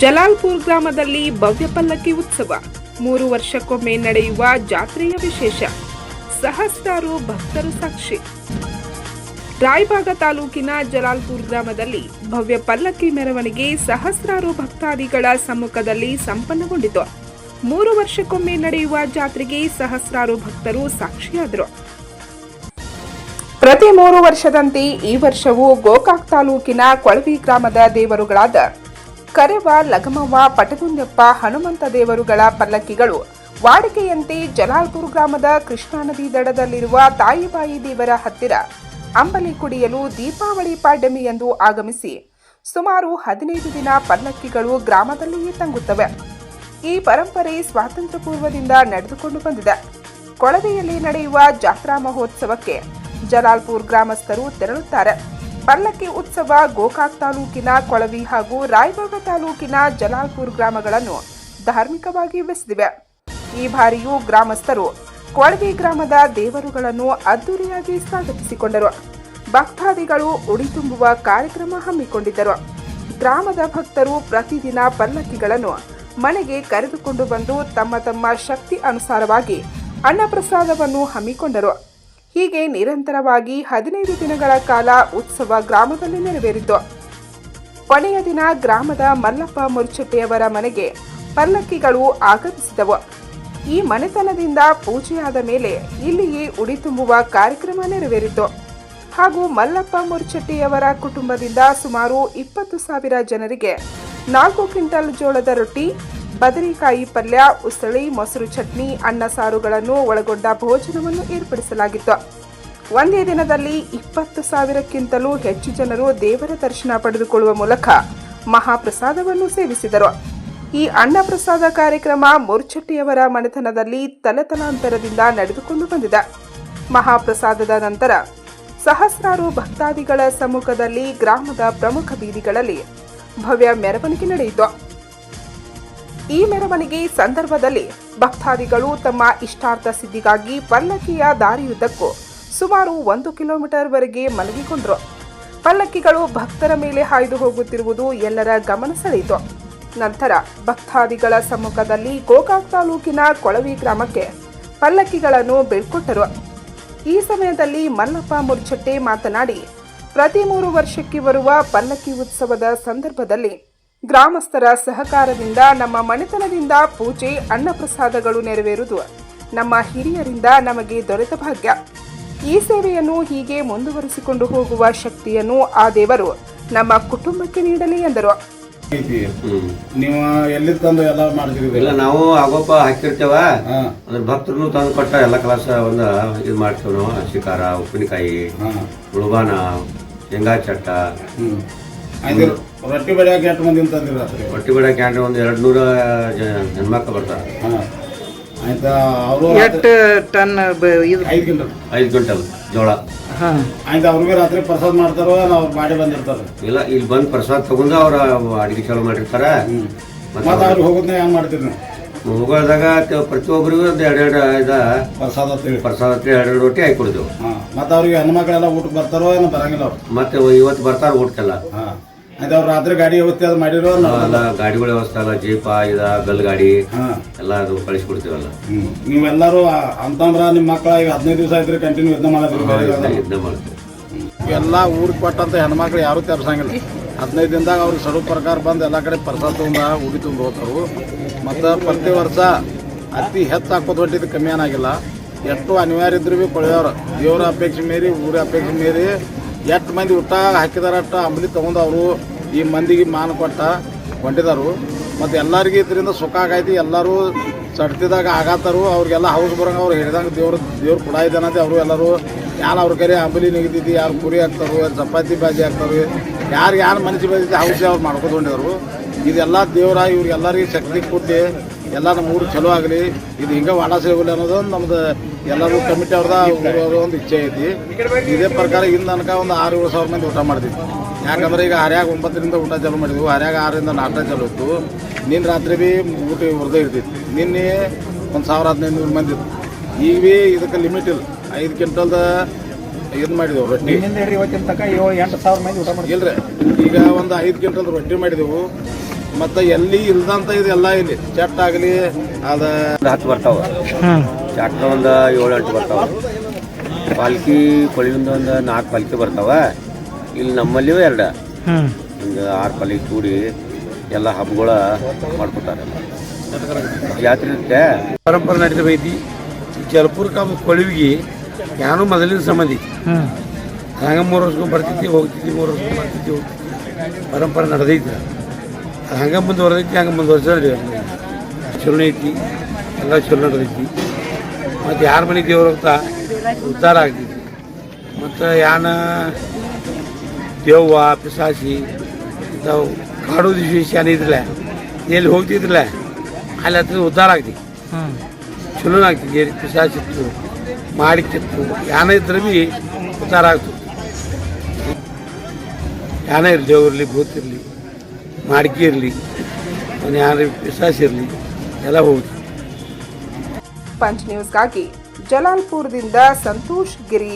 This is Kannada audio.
ಜಲಾಲ್ಪುರ್ ಗ್ರಾಮದಲ್ಲಿ ಭವ್ಯ ಪಲ್ಲಕ್ಕಿ ಉತ್ಸವ. ಮೂರು ವರ್ಷಕ್ಕೊಮ್ಮೆ ನಡೆಯುವ ಜಾತ್ರೆಯ ವಿಶೇಷ. ಸಹಸ್ರಾರು ಭಕ್ತರು ಸಾಕ್ಷಿ. ರಾಯಬಾಗ ತಾಲೂಕಿನ ಜಲಾಲ್ಪುರ್ ಗ್ರಾಮದಲ್ಲಿ ಭವ್ಯ ಪಲ್ಲಕ್ಕಿ ಮೆರವಣಿಗೆ ಸಹಸ್ರಾರು ಭಕ್ತಾದಿಗಳ ಸಮ್ಮುಖದಲ್ಲಿ ಸಂಪನ್ನಗೊಂಡಿತು. ಮೂರು ವರ್ಷಕ್ಕೊಮ್ಮೆ ನಡೆಯುವ ಜಾತ್ರೆಗೆ ಸಹಸ್ರಾರು ಭಕ್ತರು ಸಾಕ್ಷಿಯಾದರು. ಪ್ರತಿ ಮೂರು ವರ್ಷದಂತೆ ಈ ವರ್ಷವೂ ಗೋಕಾಕ್ ತಾಲೂಕಿನ ಕೊಳವಿ ಗ್ರಾಮದ ದೇವರುಗಳಾದ ಕರೆವ, ಲಗಮವ ಪಟಗುಂದಪ್ಪ ಹನುಮಂತ ದೇವರುಗಳ ಪಲ್ಲಕ್ಕಿಗಳು. ವಾಡಿಕೆಯಂತೆ ಜಲಾಲ್ಪುರ್ ಗ್ರಾಮದ ಕೃಷ್ಣಾ ನದಿ ದಡದಲ್ಲಿರುವ ತಾಯಿಬಾಯಿ ದೇವರ ಹತ್ತಿರ ಅಂಬಲಿ ಕುಡಿಯಲು ದೀಪಾವಳಿ ಪಾಡ್ಯಮಿಯಂದು ಆಗಮಿಸಿ ಸುಮಾರು ಹದಿನೈದು ದಿನ ಪಲ್ಲಕ್ಕಿಗಳು ಗ್ರಾಮದಲ್ಲಿಯೇ ತಂಗುತ್ತವೆ. ಈ ಪರಂಪರೆ ಸ್ವಾತಂತ್ರ್ಯ ಪೂರ್ವದಿಂದ ನಡೆದುಕೊಂಡು ಬಂದಿದೆ. ಕೊಳವೆಯಲ್ಲಿ ನಡೆಯುವ ಜಾತ್ರಾ ಮಹೋತ್ಸವಕ್ಕೆ ಜಲಾಲ್ಪುರ್ ಗ್ರಾಮಸ್ಥರು ತೆರಳುತ್ತಾರೆ. ಪಲ್ಲಕ್ಕಿ ಉತ್ಸವ ಗೋಕಾಕ್ ತಾಲೂಕಿನ ಕೊಳವಿ ಹಾಗೂ ರಾಯಬಾಗ ತಾಲೂಕಿನ ಜಲಾಲ್ಪುರ್ ಗ್ರಾಮಗಳನ್ನು ಧಾರ್ಮಿಕವಾಗಿ ಬೆಸೆದಿವೆ ಈ ಬಾರಿಯೂ ಗ್ರಾಮಸ್ಥರು ಕೊಳವಿ ಗ್ರಾಮದ ದೇವರುಗಳನ್ನು ಅದ್ದೂರಿಯಾಗಿ ಸ್ವಾಗತಿಸಿಕೊಂಡರು. ಭಕ್ತಾದಿಗಳು ಉಡಿ ತುಂಬುವ ಕಾರ್ಯಕ್ರಮ ಹಮ್ಮಿಕೊಂಡಿದ್ದರು. ಗ್ರಾಮದ ಭಕ್ತರು ಪ್ರತಿದಿನ ಪಲ್ಲಕ್ಕಿಗಳನ್ನು ಮನೆಗೆ ಕರೆದುಕೊಂಡು ಬಂದು ತಮ್ಮ ತಮ್ಮ ಶಕ್ತಿ ಅನುಸಾರವಾಗಿ ಅನ್ನಪ್ರಸಾದವನ್ನು ಹಮ್ಮಿಕೊಂಡರು. ಹೀಗೆ ನಿರಂತರವಾಗಿ ಹದಿನೈದು ದಿನಗಳ ಕಾಲ ಉತ್ಸವ ಗ್ರಾಮದಲ್ಲಿ ನೆರವೇರಿತು. ಕೊನೆಯ ದಿನ ಗ್ರಾಮದ ಮಲ್ಲಪ್ಪ ಮುರ್ಚೆಟ್ಟೆಯವರ ಮನೆಗೆ ಪಲ್ಲಕ್ಕಿಗಳು ಆಗಮಿಸಿದವು. ಈ ಮನೆತನದಿಂದ ಪೂಜೆಯಾದ ಮೇಲೆ ಇಲ್ಲಿಯೇ ಉಡಿ ತುಂಬುವ ಕಾರ್ಯಕ್ರಮ ನೆರವೇರಿತು. ಹಾಗೂ ಮಲ್ಲಪ್ಪ ಮುರ್ಚೆಟ್ಟಿಯವರ ಕುಟುಂಬದಿಂದ ಸುಮಾರು ಇಪ್ಪತ್ತು ಸಾವಿರ ಜನರಿಗೆ ನಾಲ್ಕು ಕ್ವಿಂಟಲ್ ಜೋಳದ ರೊಟ್ಟಿ ಬದನೆಕಾಯಿ ಪಲ್ಯ, ಉಸಳಿ, ಮೊಸರು ಚಟ್ನಿ, ಅನ್ನ ಸಾರುಗಳನ್ನು ಒಳಗೊಂಡ ಭೋಜನವನ್ನು ಏರ್ಪಡಿಸಲಾಗಿತ್ತು. ಒಂದೇ ದಿನದಲ್ಲಿ ಇಪ್ಪತ್ತು ಸಾವಿರಕ್ಕಿಂತಲೂ ಹೆಚ್ಚು ಜನರು ದೇವರ ದರ್ಶನ ಪಡೆದುಕೊಳ್ಳುವ ಮೂಲಕ ಮಹಾಪ್ರಸಾದವನ್ನು ಸೇವಿಸಿದರು. ಈ ಅನ್ನಪ್ರಸಾದ ಕಾರ್ಯಕ್ರಮ ಮುರ್ಚಟ್ಟಿಯವರ ಮನೆತನದಲ್ಲಿ ತಲೆತಲಾಂತರದಿಂದ ನಡೆದುಕೊಂಡು ಬಂದಿದೆ. ಮಹಾಪ್ರಸಾದದ ನಂತರ ಸಹಸ್ರಾರು ಭಕ್ತಾದಿಗಳ ಸಮ್ಮುಖದಲ್ಲಿ ಗ್ರಾಮದ ಪ್ರಮುಖ ಬೀದಿಗಳಲ್ಲಿ ಭವ್ಯ ಮೆರವಣಿಗೆ ನಡೆಯಿತು. ಈ ಮೆರವಣಿಗೆ ಸಂದರ್ಭದಲ್ಲಿ ಭಕ್ತಾದಿಗಳು ತಮ್ಮ ಇಷ್ಟಾರ್ಥ ಸಿದ್ಧಿಗಾಗಿ ಪಲ್ಲಕ್ಕಿಯ ದಾರಿಯುದ್ದಕ್ಕೂ ಸುಮಾರು ಒಂದು ಕಿಲೋಮೀಟರ್ ವರೆಗೆ ಮಲಗಿಕೊಂಡರು. ಪಲ್ಲಕ್ಕಿಗಳು ಭಕ್ತರ ಮೇಲೆ ಹಾಯ್ದು ಹೋಗುತ್ತಿರುವುದು ಎಲ್ಲರ ಗಮನ ಸೆಳೆಯಿತು. ನಂತರ ಭಕ್ತಾದಿಗಳ ಸಮ್ಮುಖದಲ್ಲಿ ಗೋಕಾಕ್ ತಾಲೂಕಿನ ಕೊಳವಿ ಗ್ರಾಮಕ್ಕೆ ಪಲ್ಲಕ್ಕಿಗಳನ್ನು ಬೀಳ್ಕೊಟ್ಟರು ಈ ಸಮಯದಲ್ಲಿ ಮಲ್ಲಪ್ಪ ಮುರ್ಚಟ್ಟೆ ಮಾತನಾಡಿ, ಪ್ರತಿ ಮೂರು ವರ್ಷಕ್ಕೆ ಬರುವ ಪಲ್ಲಕ್ಕಿ ಉತ್ಸವದ ಸಂದರ್ಭದಲ್ಲಿ ಗ್ರಾಮಸ್ಥರ ಸಹಕಾರದಿಂದ ನಮ್ಮ ಮನೆತನದಿಂದ ಪೂಜೆ ಅನ್ನಪ್ರಸಾದಗಳು ನೆರವೇರುವುದು. ನಮ್ಮ ಹಿರಿಯರಿಂದ ನಮಗೆ ದೊರೆತ ಭಾಗ್ಯ. ಈ ಸೇವೆಯನ್ನು ಹೀಗೆ ಮುಂದುವರಿಸಿಕೊಂಡು ಹೋಗುವ ಶಕ್ತಿಯನ್ನು ಆ ದೇವರು ನಮ್ಮ ಕುಟುಂಬಕ್ಕೆ ನೀಡಲಿ ಎಂದರು. ಐತಿ ನೀವು ಎಲ್ಲಿ ತಂದು ಎಲ್ಲ ಇಲ್ಲ ನಾವು ಆಗೋಪ ಹಾಕಿರ್ತೇವ? ಅದ್ರ ಭಕ್ತರು ತಂದು ಕೊಟ್ಟ ಎಲ್ಲ ಕೆಲಸ ಒಂದು ಇದು ಮಾಡ್ತೇವೆ ನಾವು. ಶಿಕಾರ ಉಪ್ಪಿನಕಾಯಿ ಉಳುಬಾನ ಶೇಂಗಾ ಚಟ್ಟ. ರೊಟ್ಟಿ ಬಡಿಯಾಕ ಎಷ್ಟು ಮಂದಿ ತಂದಿರಿ ರಾತ್ರಿ? ಹೊಟ್ಟಿ ಬಿಡ ಕ್ಯಾಂಡ್ರಿ ಒಂದು ಎರಡು ನೂರ ಹೆಣ್ಮಕ್ಳು ಬರ್ತಾರೆ. ಹಾಂ. ಆಯ್ತಾ ಅವರು ಎಷ್ಟು ಟನ್ ಬ- ಇದು? ಐದು ಕ್ವಿಂಟಲ್. ಐದು ಕ್ವಿಂಟಲ್ ಜೋಳ. ಹಾ. ಆಯ್ತು ಅವ್ರಿಗೆ ರಾತ್ರಿ ಪ್ರಸಾದ ಮಾಡ್ತಾರೋ ನಾವು ಮಾಡಿ ಬಂದಿರ್ತಾರೆ? ಇಲ್ಲ ಇಲ್ಲಿ ಬಂದು ಪ್ರಸಾದ ತಗೊಂಡು ಅವ್ರ ಅಡಿಗೆ ಚಾಲು ಮಾಡಿರ್ತಾರೆ. ಮತ್ತೆ ಮತ್ತೆ ಅವ್ರಿಗೆ ಹೋಗೋದ್ನ ಹೆಂಗ್ ಮಾಡ್ತೀರಿ ನೀವು? ಮುಗೋದಾಗ ಪ್ರತಿಯೊಬ್ಬರಿಗೂ ಒಂದು ಎರಡೆರಡು ಇದ ಪ್ರಸಾದ ಅಂತೇಳಿ ಪ್ರಸಾದ ಹತ್ರ ಎರಡೆರಡು ರೊಟ್ಟಿ ಹಾಕಿ ಕೊಡ್ತೇವೆ ಹಾ. ಮತ್ತೆ ಅವ್ರಿಗೆ ಹೆಣ್ಮಕ್ಳೆಲ್ಲ ಊಟಕ್ಕೆ ಬರ್ತಾರೋ ಏನೋ ಬರಂಗಿಲ್ಲ ಅವ್ರು? ಮತ್ತೆ ಇವತ್ತು ಬರ್ತಾರೆ ಊಟಕ್ಕೆಲ್ಲ. ಹಾ. ಆಯ್ತು ಅವ್ರು ರಾತ್ರಿ ಗಾಡಿ ವ್ಯವಸ್ಥೆ ಅದು ಮಾಡಿರೋ ಎಲ್ಲ ಗಾಡಿಗಳ ವ್ಯವಸ್ಥೆ ಅಲ್ಲ ಜೀಪ ಇದ ಗಲ್ ಗಾಡಿ ಹಾ. ಎಲ್ಲ ಅದು ಕಳಿಸ್ಕೊಡ್ತೀವಲ್ಲ. ಹ್ಮ್. ನೀವೆಲ್ಲರೂ ಅಂತಂದ್ರ ನಿಮ್ಮ ಮಕ್ಕಳ ಈಗ ಹದಿನೈದು ದಿವಸ ಆಯ್ತು ಕಂಟಿನ್ಯೂ ಯುದ್ಧ ಮಾಡಿದ್ರು? ಇದನ್ನ ಮಾಡ್ತೀವಿ. ಎಲ್ಲ ಊರಿಗೆ ಕೊಟ್ಟಂತ ಹೆಣ್ಮಕ್ಳು ಯಾರು ತರ್ಸಂಗಿಲ್ಲ. ಹದಿನೈದು ದಿನದಾಗ ಅವ್ರಿಗೆ ಸಡು ಪ್ರಕಾರ ಬಂದು ಎಲ್ಲ ಕಡೆ ಪ್ರಸಾದ ತುಂಬ ಉಡಿ ತುಂಬ ಹೋಗ್ತಾರು. ಮತ್ತು ಪ್ರತಿ ವರ್ಷ ಅತಿ ಹೆಚ್ಚು ಹಾಕೋದು ಹೊಟ್ಟಿದ್ದು ಕಮ್ಮಿ ಏನಾಗಿಲ್ಲ. ಎಷ್ಟು ಅನಿವಾರ್ಯ ಇದ್ರೂ ಭೀ ಕೊಳೆಯೋರು ದೇವ್ರ ಅಪೇಕ್ಷೆ ಮೀರಿ ಊರ ಅಪೇಕ್ಷೆ ಮೀರಿ ಎಷ್ಟು ಮಂದಿ ಊಟ ಹಾಕಿದಾರ ಅಂಬಲಿ ತೊಗೊಂಡು ಈ ಮಂದಿಗೆ ಮಾನ ಕೊಟ್ಟ ಹೊಂಟಿದಾರು. ಮತ್ತು ಎಲ್ಲರಿಗೂ ಇದರಿಂದ ಸುಖ ಆಗೈತಿ, ಎಲ್ಲರೂ ಸಡ್ತಿದಾಗ ಆಗತ್ತಾರು ಅವ್ರಿಗೆಲ್ಲ ಹೌಸ್ ಬರಂಗ ಅವ್ರು ಹಿಡಿದಂಗೆ ದೇವ್ರ, ದೇವ್ರು ಕೂಡ ಇದ್ದಾನಂತೆ ಅವರು ಎಲ್ಲರೂ. ಯಾರು ಅವ್ರ ಕರೆ ಅಂಬಲಿ ನೆಗಿತೈತಿ ಯಾರು ಪುರಿ ಹಾಕ್ತಾರು, ಯಾರು ಚಪಾತಿ ಬಾಜಿ ಹಾಕ್ತಾರೆ, ಯಾರು ಯಾರು ಮನಸ್ಸು ಬಂದಿದ್ದೆ, ಹೌಸಿ ಅವ್ರು ಮಾಡ್ಕೊತೊಂಡಿದ್ರು ಇದೆಲ್ಲ ದೇವ್ರ, ಇವ್ರಿಗೆಲ್ಲರಿಗೂ ಶಕ್ತಿ ಕೊಟ್ಟು ಎಲ್ಲ ನಮ್ಮ ಊರು ಚಲೋ ಆಗಲಿ. ಇದು ಹಿಂಗೆ ವಾಡ ಸೇವಲಿ ಅನ್ನೋದು ಒಂದು ನಮ್ದು ಎಲ್ಲರೂ ಕಮಿಟಿ ಅವ್ರದ ಊರವ್ರ ಒಂದು ಇಚ್ಛೆ ಐತಿ. ಇದೇ ಪ್ರಕಾರ ಇನ್ನು ತನಕ ಒಂದು ಆರು ಏಳು ಸಾವಿರ ಮಂದಿ ಊಟ ಮಾಡ್ತೀವಿ ಯಾಕಂದ್ರೆ ಈಗ ಹರ್ಯಾಗ ಒಂಬತ್ತರಿಂದ ಊಟ ಚಾಲು ಮಾಡಿದ್ವಿ. ಹರ್ಯಾಗ ಆರರಿಂದ ನಾಟ ಚಾಲು ಇತ್ತು. ನಿನ್ನ ರಾತ್ರಿ ಭೀ ಊಟ ಹೊರದೇ ಇರ್ತಿತ್ತು. ನಿನ್ನೆ ಒಂದು ಸಾವಿರ ಹದಿನೈದು ನೂರು ಮಂದಿ ಇತ್ತು ಈಗ ಭೀ ಇದಕ್ಕೆ ಲಿಮಿಟ್ ಇಲ್ಲ. ಐದು ಕ್ವಿಂಟಲ್ದ ಇದು ಮಾಡಿದೆವು ರೊಟ್ಟಿ. ಇವತ್ತಿನ ತನಕ ಏಳು ಎಂಟು ಸಾವಿರ ಮಂದಿ ಊಟ ಮಾಡಿ ಇಲ್ಲರಿ ಈಗ ಒಂದು ಐದು ಕ್ವಿಂಟಲ್ ರೊಟ್ಟಿ ಮಾಡಿದೆವು. ಮತ್ತು ಎಲ್ಲಿ ಇಲ್ದಂತ ಎಲ್ಲ ಇಲ್ಲಿ. ಚಟ್ ಆಗಲಿ ಅದ ಹತ್ತು ಬರ್ತಾವ. ಚಟ್ ಒಂದು ಏಳು ಎಂಟು ಬರ್ತಾವ. ಪಾಲ್ಕಿ ಕೊಳಿಯಿಂದ ಒಂದು ನಾಲ್ಕು ಪಾಲ್ಕಿ ಬರ್ತಾವ. ಇಲ್ಲಿ ನಮ್ಮಲ್ಲಿಯೂ ಎರಡು. ಒಂದು ಆರು ಪಾಲಿಗೆ ಕೂಡಿ ಎಲ್ಲ ಹಬ್ಬಗಳ ಮಾಡ್ಕೊತಾರೆ. ಜಾತ್ರೆ ಇರುತ್ತೆ. ಪರಂಪರೆ ನಡೀತಾ ಐತಿ ಜಲಪುರ ಕಾಮ ಕೊಳಿವಿಗೆ ಯಾನು ಮೊದಲಿನ ಸಂಬಂಧಿ. ಹಂಗ ಮೂರು ವರ್ಷಕ್ಕೂ ಬರ್ತಿದ್ವಿ ಹೋಗ್ತಿದ್ವಿ ಮೂರು ವರ್ಷಕ್ಕೂ ಬರ್ತಿದ್ವಿ ಹೋಗ್ತಿದ್ವಿ ಪರಂಪರೆ ನಡೆದೈತಿ. ಹಂಗೆ ಮುಂದುವರೆದೈತಿ ಹಂಗೆ ಮುಂದುವರ್ಸ ಚಲೋ ಐತಿ ಎಲ್ಲ ಚಲೋ ನಡೆದೈತಿ. ಮತ್ತು ಯಾರ ಮನೆ ದೇವ್ರ ಅಂತ ಉದ್ಧಾರ ಆಗ್ತೈತಿ ಮತ್ತು ಯಾನ ದೇವ್ವ ಪಿಸಾಸಿ ಇಂಥವು ಕಾಡು ಏನ್ ಇದ್ರಲ್ಲ ಎಲ್ಲಿ ಹೋಗ್ತಿದ್ರಲ್ಲ ಅಲ್ಲಿ ಹತ್ರ ಉದ್ಧಾರ ಆಗ್ತೈತಿ ಚಲೋ ಆಗ್ತೈತಿ ಎಲ್ಲಿ ಪಿಸಾಸಿತ್ತು ಮಾಡಿಕ್ಕಿತ್ತು ಯಾನ ಇದ್ರೆ ಭೀ ಉದ್ಧಾರ ಆಗ್ತದೆ. ಯಾನ ಇರಲಿ ದೇವ್ರಿರಲಿ ಭೂತ ಇರಲಿ. ಮಾಡಿಕೆ ಇರಲಿ ಒಂದು ಯಾನ ಪಿಸಾಸಿ ಇರಲಿ ಎಲ್ಲ ಹೋಗುತ್ತೆ. ಪಂಚ್ ನ್ಯೂಸ್ಗಾಗಿ ಜಲಾಲ್ಪುರದಿಂದ ಸಂತೋಷ್ ಗಿರಿ.